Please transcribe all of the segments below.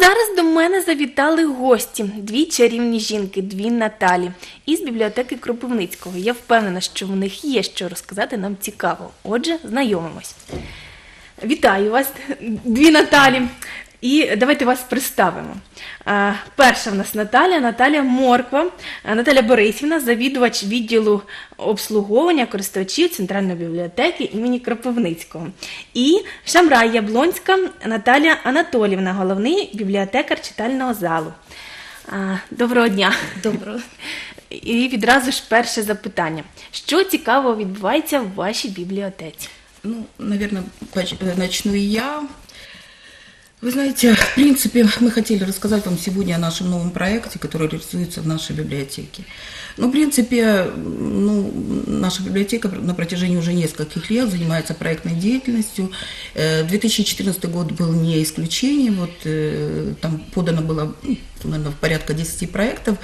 зараз до мене завітали гості, дві чарівні жінки, дві Наталі із бібліотеки Кропивницького. Я впевнена, що в них є що розказати нам цікаво. Отже, знайомимось. Вітаю вас, дві Наталі. І давайте вас представимо. Перша в нас Наталя, Наталя Морква, а, Наталя Борисівна, завідувач відділу обслуговування користувачів Центральної бібліотеки імені Кропивницького. І Шамрай Яблонська Наталя Анатолівна, головний бібліотекар читального залу. Доброго дня. Доброго. І відразу ж перше запитання. Що цікавого відбувається в вашій бібліотеці? Ну, наверное, начну я. Вы знаете, в принципе, мы хотели рассказать вам сегодня о нашем новом проекте, который реализуется в нашей библиотеке. Ну, в принципе, ну, наша библиотека на протяжении уже нескольких лет занимается проектной деятельностью. Э, 2014 год был не исключением. Вот э, там подано было, ну, наверное, порядка 10 проектов.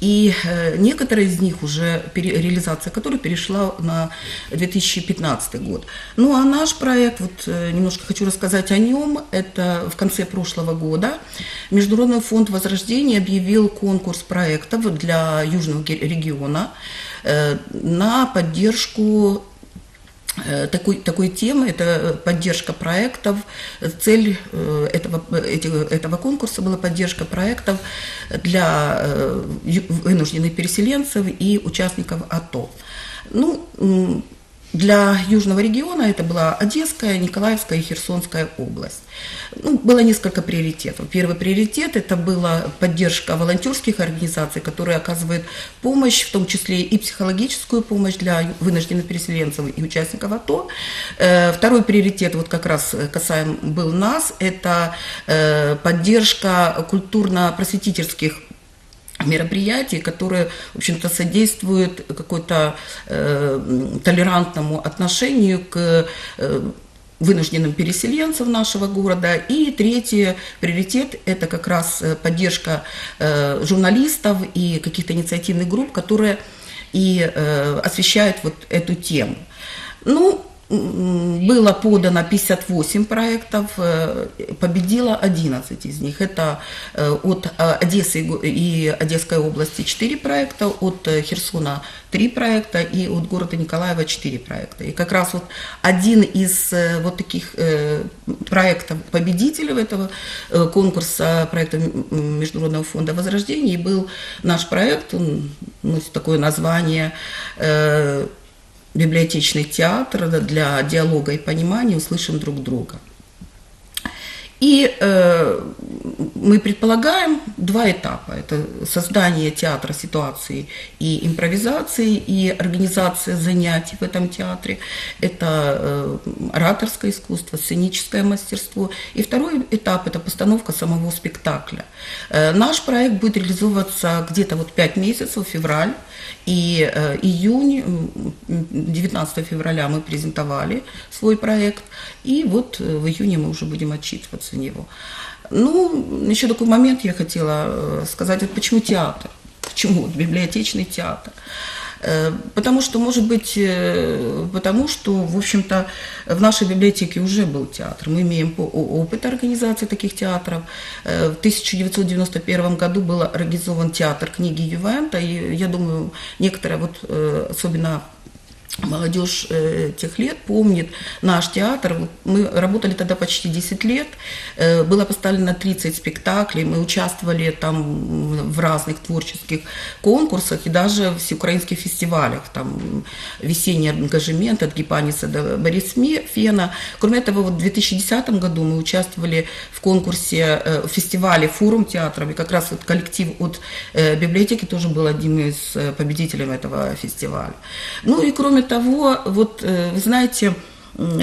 И э, некоторые из них уже, реализация которых перешла на 2015 год. Ну а наш проект, вот э, немножко хочу рассказать о нем, это в конце прошлого года Международный фонд Возрождения объявил конкурс проектов для Южного региона э, на поддержку такой, такой темы, это поддержка проектов. Цель э, этого, этого конкурса была поддержка проектов для э, вынужденных переселенцев и участников АТО. Ну, для южного региона это была Одесская, Николаевская и Херсонская область. Ну, было несколько приоритетов. Первый приоритет это была поддержка волонтерских организаций, которые оказывают помощь, в том числе и психологическую помощь для вынужденных переселенцев и участников АТО. Э, Второй приоритет, вот как раз касаем был нас, это э, поддержка культурно-просветительских мероприятий, которые, в общем-то, содействуют какой-то э, толерантному отношению к э, вынужденным переселенцам нашего города. И третий приоритет – это как раз э, поддержка э, журналистов и каких-то инициативных групп, которые и э, освещают вот эту тему. Ну, было подано 58 проектов, э, победило 11 из них. Это э, от э, Одессы и Одесской области 4 проекта, от Херсона 3 проекта и от города Николаева 4 проекта. И как раз вот один из вот таких проектов победителей этого конкурса проекта Международного фонда Возрождения был наш проект, он носит такое название библиотечный театр для диалога и понимания услышим друг друга. И э, мы предполагаем два этапа. Это создание театра ситуации и импровизации, и организация занятий в этом театре. Это э, ораторское искусство, сценическое мастерство. И второй этап – это постановка самого спектакля. Э, наш проект будет реализовываться где-то вот 5 месяцев, февраль и э, июнь, м, м, 19 февраля мы презентовали свой проект, и вот э, в июне мы уже будем отчитываться в него. Ну, еще такой момент я хотела э, сказать, вот почему театр? Почему библиотечный театр? Потому что, может быть, э, потому что, в общем-то, в нашей библиотеке уже был театр. Мы имеем опыт организации таких театров. Э, В 1991 году был организован театр книги Ювента, и я думаю, некоторые, вот, э, особенно молодежь э, тех лет помнит наш театр. Мы работали тогда почти 10 лет. Э, Было поставлено 30 спектаклей. Мы участвовали там в разных творческих конкурсах и даже в всеукраинских фестивалях. Там весенний ангажемент от Гипаниса до Борисфена. Кроме этого, вот в 2010 году мы участвовали в конкурсе, э, в фестивале «Форум театров». И как раз вот коллектив от библиотеки тоже был одним из победителей этого фестиваля. Ну и кроме того, вот э, знаете,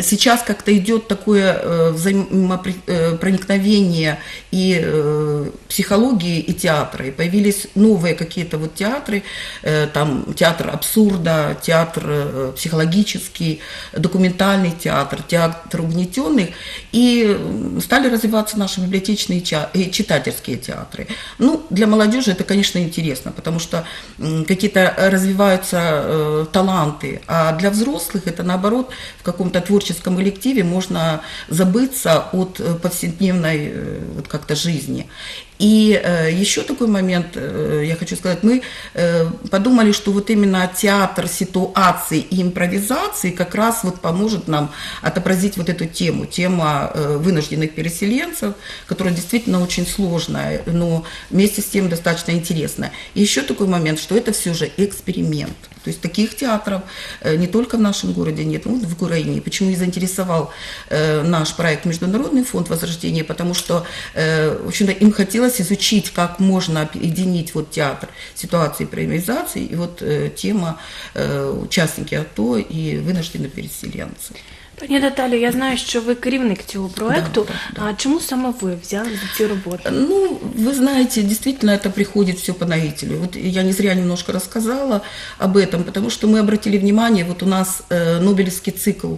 сейчас как-то идет такое э, взаимопроникновение и э, психологии, и театра. И появились новые какие-то вот театры, э, там театр абсурда, театр э, психологический, документальный театр, театр угнетенных. И стали развиваться наши библиотечные и читательские театры. Ну, для молодежи это, конечно, интересно, потому что какие-то развиваются э, таланты, а для взрослых это, наоборот, в каком-то творческом коллективе можно забыться от э, повседневной э, вот как-то жизни. И э, еще такой момент, э, я хочу сказать, мы э, подумали, что вот именно театр ситуации и импровизации как раз вот поможет нам отобразить вот эту тему, тема э, вынужденных переселенцев, которая действительно очень сложная, но вместе с тем достаточно интересная. И еще такой момент, что это все же эксперимент. То есть таких театров э, не только в нашем городе нет, ну, в Украине. Почему и заинтересовал э, наш проект Международный фонд Возрождения, потому что, э, в общем-то, им хотелось изучить, как можно объединить вот театр ситуации про иммунизации и вот э, тема э, участники АТО и вынужденные переселенцы. Пані Наталі, я знаю, що ви керівник цього проекту. Да, да, да. А чому саме ви взяли за цю роботу? Ну, вы знаете, действительно это приходит все по наитию. Вот я не зря немножко рассказала об этом, потому что мы обратили внимание, вот у нас э, Нобелевский цикл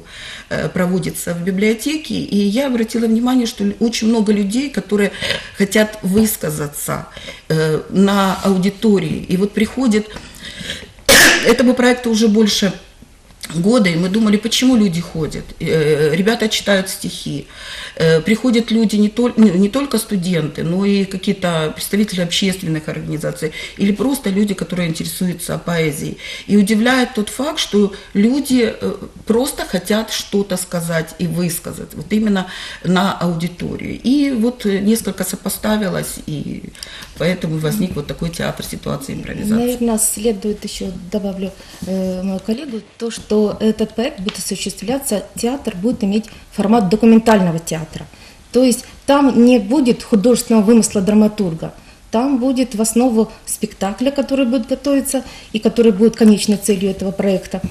э, проводится в библиотеке, и я обратила внимание, что очень много людей, которые хотят высказаться э, на аудитории. И вот приходит, этому проекту уже больше года, и мы думали, почему люди ходят. Э, Ребята читают стихи. Э, Приходят люди не, тол- не только студенты, но и какие-то представители общественных организаций, или просто люди, которые интересуются поэзией. И удивляет тот факт, что люди э, просто хотят что-то сказать и высказать, вот именно на аудиторию. И вот несколько сопоставилось, и поэтому возник вот такой театр ситуации импровизации. Наверное, следует еще, добавлю э, мою коллегу, то, что этот проект будет осуществляться, театр будет иметь формат документального театра. То есть там не будет художественного вымысла драматурга, там будет в основу спектакля, который будет готовиться и который будет конечной целью этого проекта,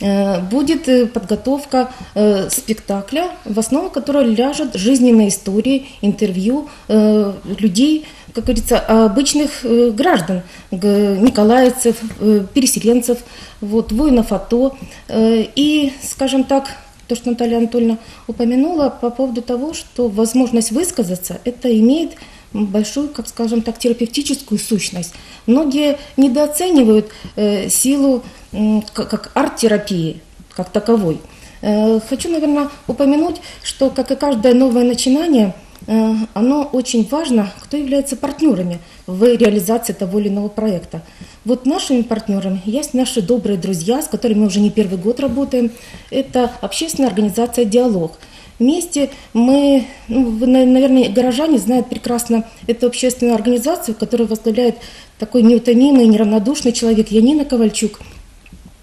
э, будет э, подготовка э, спектакля, в основу которого ляжет жизненные истории, интервью людей, как говорится, обычных э, граждан, николаевцев, э, переселенцев, вот, воинов АТО. Э, И, скажем так, то, что Наталья Анатольевна упомянула по поводу того, что возможность высказаться, это имеет большую, как скажем так, терапевтическую сущность. Многие недооценивают силу как арт-терапии, как таковой. Хочу, наверное, упомянуть, что, как и каждое новое начинание, оно очень важно, кто является партнерами в реализации того или иного проекта. Вот нашими партнерами есть наши добрые друзья, с которыми мы уже не первый год работаем. Это общественная организация «Диалог». Вместе мы, ну, наверное, горожане знают прекрасно эту общественную организацию, которую возглавляет такой неутомимый, неравнодушный человек Янина Ковальчук –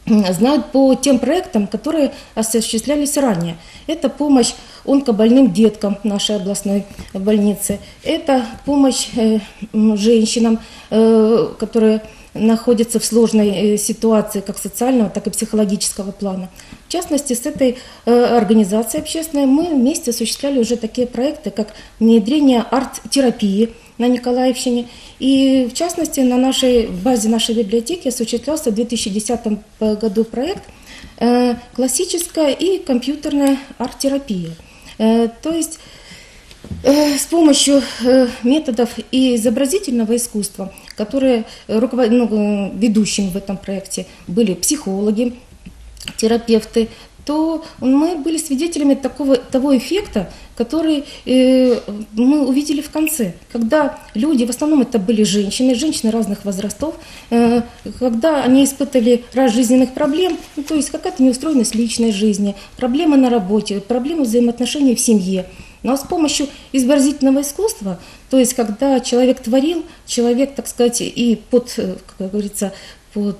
знают по тем проектам, которые осуществлялись ранее. Это помощь онкобольным деткам нашей областной больницы, это помощь э, женщинам, э, которые находятся в сложной э, ситуации как социального, так и психологического плана. В частности, с этой организацией общественной мы вместе осуществляли уже такие проекты, как внедрение арт-терапии на Николаевщине. И в частности, на нашей в базе нашей библиотеки осуществлялся в 2010 году проект э, «Классическая и компьютерная арт-терапия». Э, То есть Э, с помощью методов и изобразительного искусства, которые руковод- ну, ведущими в этом проекте были психологи, терапевты, то мы были свидетелями такого, того эффекта, который э, мы увидели в конце, когда люди, в основном это были женщины, женщины разных возрастов, э, когда они испытывали ряд жизненных проблем, ну, то есть какая-то неустроенность личной жизни, проблемы на работе, проблемы взаимоотношений в семье. Но с помощью изобразительного искусства, то есть когда человек творил, человек, так сказать, и под, э, как говорится, под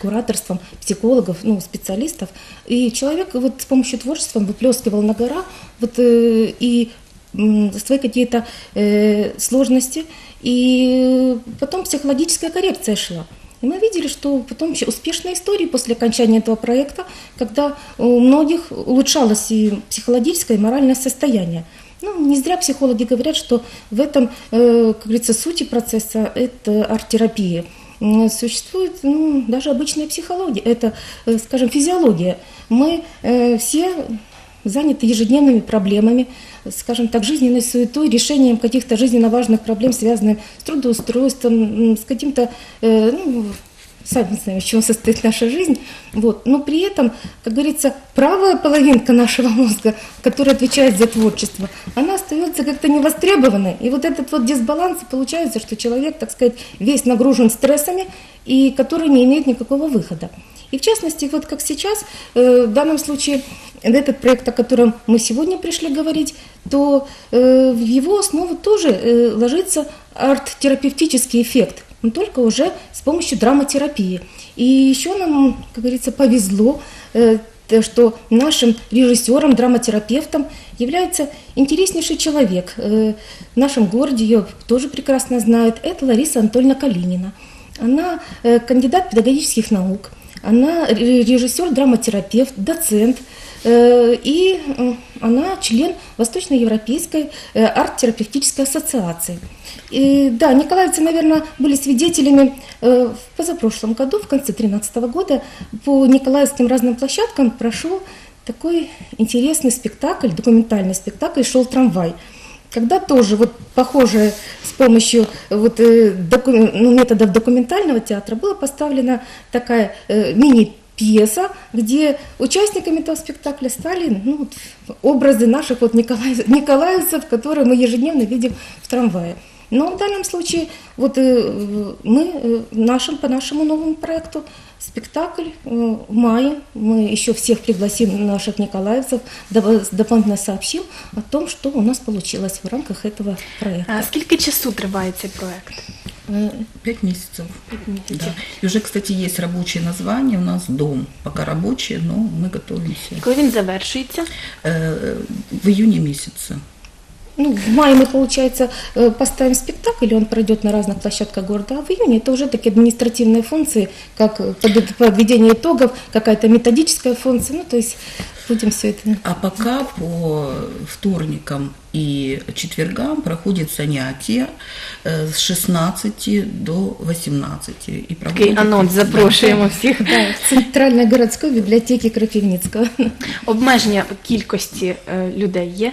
кураторством психологов, ну, специалистов, и человек вот с помощью творчества выплескивал на гора вот, э, и свои какие-то э, сложности, и потом психологическая коррекция шла. И мы видели, что потом успешные истории после окончания этого проекта, когда у многих улучшалось и психологическое, и моральное состояние. Ну, не зря психологи говорят, что в этом, э, как говорится, сути процесса это арт-терапия. Существует ну, даже обычная психология, это, э, скажем, физиология. Мы э, все заняты ежедневными проблемами, скажем так, жизненной суетой, решением каких-то жизненно важных проблем, связанных с трудоустройством, с каким-то э, ну, сами знаем, из чего состоит наша жизнь. Вот. Но при этом, как говорится, правая половинка нашего мозга, которая отвечает за творчество, она остается как-то невостребованной. И вот этот вот дисбаланс, получается, что человек, так сказать, весь нагружен стрессами, и который не имеет никакого выхода. И в частности, вот как сейчас, э, в данном случае, этот проект, о котором мы сегодня пришли говорить, то э, в его основу тоже э, ложится арт-терапевтический эффект, но только уже с помощью драматерапии. И еще нам, как говорится, повезло, э, то, что нашим режиссером, драматерапевтом является интереснейший человек. Э, В нашем городе ее тоже прекрасно знают. Это Лариса Анатольевна Калинина. Она э, кандидат педагогических наук, она ре- режиссер, драматерапевт, доцент, и э, она член Восточноевропейской э, арт-терапевтической ассоциации. И, да, николаевцы, наверное, были свидетелями э, в позапрошлом году, в конце 2013 года, по николаевским разным площадкам прошел такой интересный спектакль, документальный спектакль «Шел трамвай» когда тоже вот похоже с помощью вот, э, доку- ну, методов документального театра была поставлена такая э, мини-пьеса, где участниками этого спектакля стали ну, вот, образы наших вот николаев- николаевцев, которые мы ежедневно видим в трамвае. Но в данном случае вот э, мы э, нашим, по нашему новому проекту спектакль э, в мае, мы еще всех пригласим наших николаевцев, доп- дополнительно сообщим о том, что у нас получилось в рамках этого проекта. А скільки часу триває цей проект? Э, Пять месяцев. П'ять місяців. Да. И уже, кстати, есть рабочее название у нас «Дом». Пока рабочее, но мы готовимся. Коли він завершується? Э, В июне месяце. Ну, в мае мы, получается, э, поставим спектакль, и он пройдет на разных площадках города, а в июне это уже такие административные функции, как э, под- подведение итогов, какая-то методическая функция, ну, то есть будем все это А пока по вторникам и четвергам проходит занятия э, с 16 до 18. И Такий проводят- анонс запрошуємо всіх. Да, в Центральной городской библиотеке Крапивницкого. Обмеження кількості е, людей є?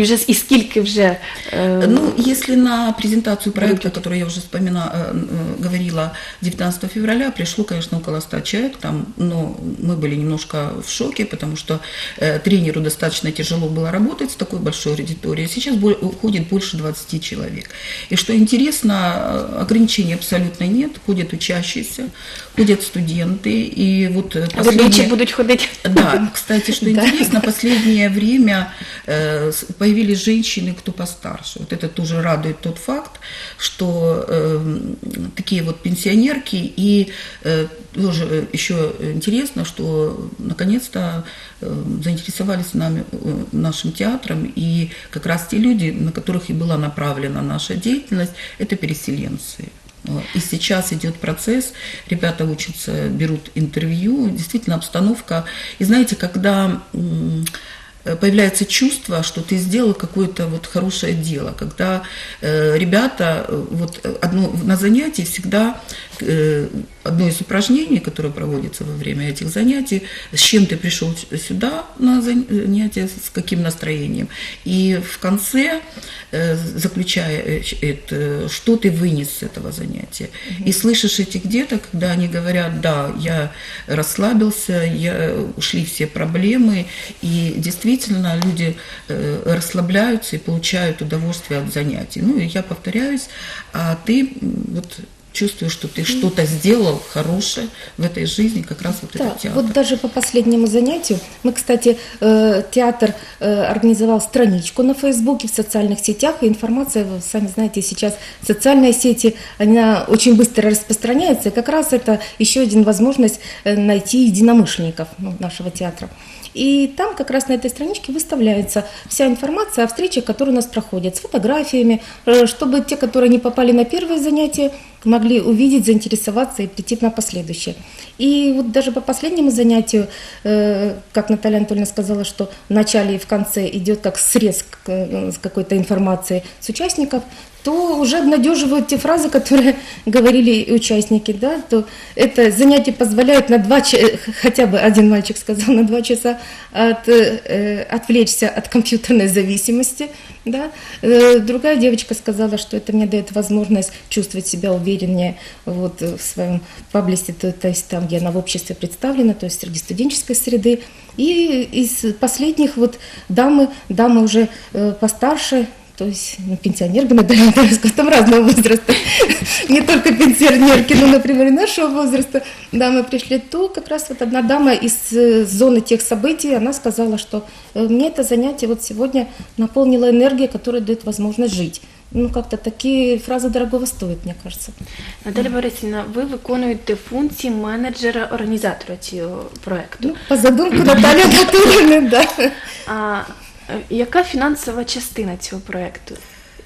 І вже і скільки вже е, Ну, если на презентацию проекта, который я уже вспомина, э, э, говорила, 19 февраля пришло, конечно, около 100 человек, там, но мы были немножко в шоке, потому что э, тренеру достаточно тяжело было работать с такой большой аудиторией. Сейчас бо- уходит больше 20 человек. И что интересно, э, ограничений абсолютно нет, ходят учащиеся, ходят студенты, и вот э, а ведучі последние- будуть ходити? да, кстати, что Да. интересно, последнее время э, с- появились женщины, кто постарше. Вот это тоже радует тот факт, что э, такие вот пенсионерки и э, тоже э, еще интересно, что наконец-то э, заинтересовались нами, э, нашим театром, и как раз те люди, на которых и была направлена наша деятельность, это переселенцы. Вот. И сейчас идет процесс, ребята учатся, берут интервью, действительно обстановка. И знаете, когда э, появляется чувство, что ты сделал какое-то вот хорошее дело, когда э, ребята, э, вот э, одно, на занятии всегда э, одно из упражнений, которое проводится во время этих занятий, с чем ты пришел сюда на занятие, с каким настроением, и в конце, э, заключая э, это, что ты вынес с этого занятия. И слышишь этих деток, когда они говорят, да, я расслабился, я, ушли все проблемы, и действительно люди э, расслабляются и получают удовольствие от занятий. Ну и я повторяюсь, а ты вот чувствуешь, что ты что-то сделал хорошее в этой жизни, как раз вот Да, этот театр. вот даже по последнему занятию, мы, кстати, э, театр э, организовал страничку на Фейсбуке, в социальных сетях, и информация, вы сами знаете, сейчас социальные сети, она очень быстро распространяется, и как раз это еще один возможность найти единомышленников ну, нашего театра. И там как раз на этой страничке выставляется вся информация о встречах, которые у нас проходят, с фотографиями, э, чтобы те, которые не попали на первое занятие, могли увидеть, заинтересоваться и прийти на последующее. И вот даже по последнему занятию, э, как Наталья Анатольевна сказала, что в начале и в конце идет как срез э, какой-то информации с участников, то уже обнадеживают те фразы, которые говорили участники, да, то это занятие позволяет на два часа, хотя бы один мальчик сказал, на два часа от, э, отвлечься от компьютерной зависимости, да. Э, другая девочка сказала, что это мне дает возможность чувствовать себя увереннее вот, в своем паблисе, то, то есть там, где она в обществе представлена, то есть среди студенческой среды. И из последних вот дамы, дамы уже э, постарше, то есть ну, пенсионерка, Наталья Натальевская, там разного возраста, не только пенсионерки, но, например, и нашего возраста, да, мы пришли, то как раз вот одна дама из э, зоны тех событий, она сказала, что э, мне это занятие вот сегодня наполнило энергией, которая дает возможность жить. Ну, как-то такі фрази дорогого стоять, мне кажется. Наталя Борисівна, ви виконуєте функції менеджера-організатора цього проекту. Ну, по задумку Натальи Анатольевны, да. А е, яка фінансова частина цього проекту?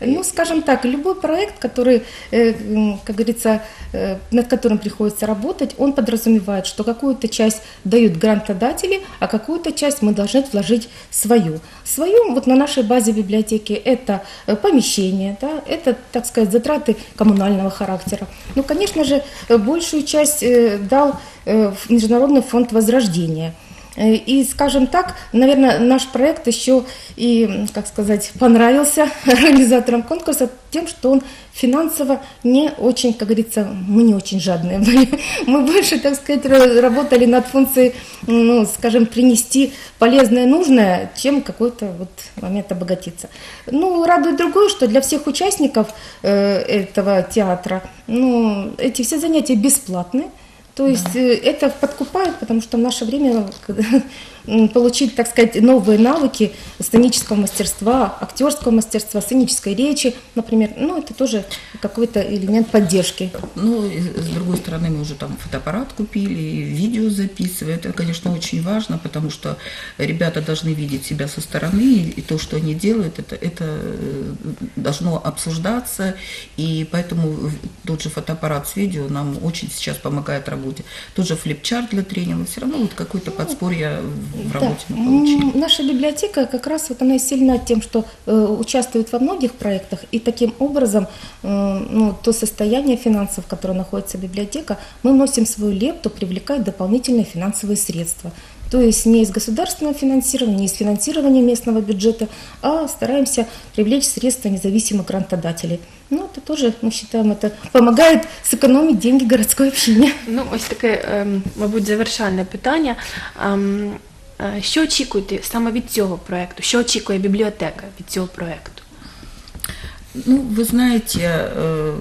Ну, скажем так, любой проект, который, э, как говорится, э, над которым приходится работать, он подразумевает, что какую-то часть дают грантодатели, а какую-то часть мы должны вложить свою. Свою вот на нашей базе библиотеки это э, помещение, да, это, так сказать, затраты коммунального характера. Ну, конечно же, э, большую часть э, дал э, Международный фонд Возрождения – Э, И, скажем так, наверное, наш проект еще и, как сказать, понравился организаторам конкурса тем, что он финансово не очень, как говорится, мы не очень жадные были. Мы больше, так сказать, ра- работали над функцией, ну, скажем, принести полезное, нужное, чем какой-то вот момент обогатиться. Ну, радует другое, что для всех участников э, этого театра, ну, эти все занятия бесплатные. То есть э, это подкупает, потому что в наше время получить, так сказать, новые навыки сценического мастерства, актерского мастерства, сценической речи, например, ну это тоже какой-то элемент поддержки. Ну, и с другой стороны, мы уже там фотоаппарат купили, видео записываем. Это, конечно, очень важно, потому что ребята должны видеть себя со стороны, и, то, что они делают, это, это э, должно обсуждаться, и поэтому тот же фотоаппарат с видео нам очень сейчас помогает в работе. Тот же флипчарт для тренинга, все равно вот какое-то подспорье в работе Да. Наша библиотека как раз вот она и сильна тем, что э, участвует во многих проектах, и таким образом э, ну, то состояние финансов, в котором находится библиотека, мы вносим свою лепту, привлекая дополнительные финансовые средства. То есть не из государственного финансирования, не из финансирования местного бюджета, а стараемся привлечь средства независимых грантодателей. Ну, это тоже, мы считаем, это помогает сэкономить деньги городской общине. Ну, ось таке, мабуть, завершальне питання. Ем, е, Що очікуєте саме від цього проекту? Що очікує бібліотека від цього проекту? Ну, вы знаете, э,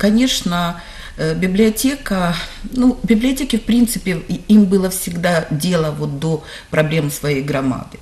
конечно, э, библиотека, ну, библиотеки, в принципе, и- им было всегда дело вот до проблем своей громады.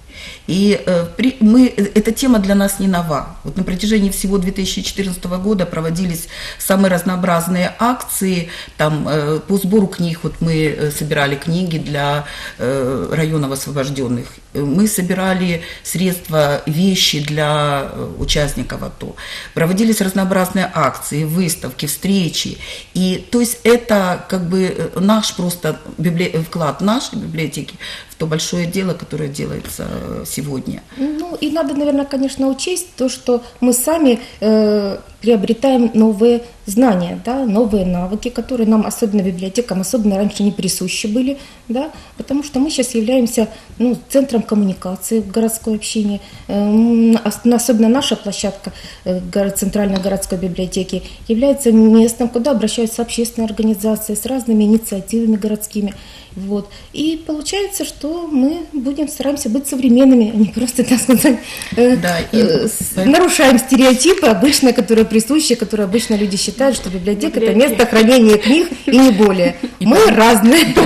И э, мы, эта тема для нас не нова. Вот на протяжении всего 2014 года проводились самые разнообразные акции там, э, по сбору книг. Вот мы э, собирали книги для э, районов освобожденных. Э, Мы собирали средства, вещи для э, участников АТО. Проводились разнообразные акции, выставки, встречи. И то есть это как бы э, наш просто библи- вклад нашей библиотеки то большое дело, которое делается э, сегодня. Ну и надо, наверное, конечно, учесть то, что мы сами э, приобретаем новые знания, да, новые навыки, которые нам, особенно библиотекам, особенно раньше не присущи были, да, потому что мы сейчас являемся ну, центром коммуникации в городской общине, ос- особенно наша площадка э, Центральной городской библиотеки является местом, куда обращаются общественные организации с разными инициативами городскими. Вот. И получается, что мы будем стараемся быть современными, а не просто, так сказать, э, Да, и э, с- нарушаем стереотипы обычные, которые присущи, которые обычно люди считают, что библиотека это место хранения книг и не более. Мы разные.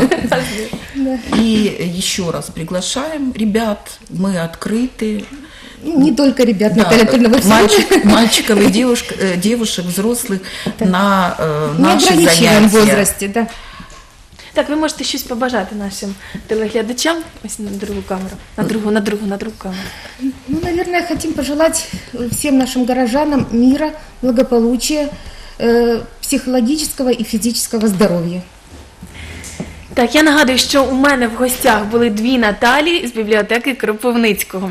Да. И еще раз приглашаем ребят, мы открыты. Ну, Не только ребят, Да, Наталья Анатольевна, вы мальчик- мальчиков и девушек, э, девушек, взрослых на э, не наши ограничиваем в занятия. возрасте, да. Так, ви можете щось побажати нашим телеглядачам. Ось на другу камеру. На другу, на другу, на другу камеру. Ну, наверное, хотим пожелать э, всем нашим горожанам мира, благополучия, э, психологического и физического здоровья. Так, я нагадую, що у мене в гостях були дві Наталі з бібліотеки Кропивницького.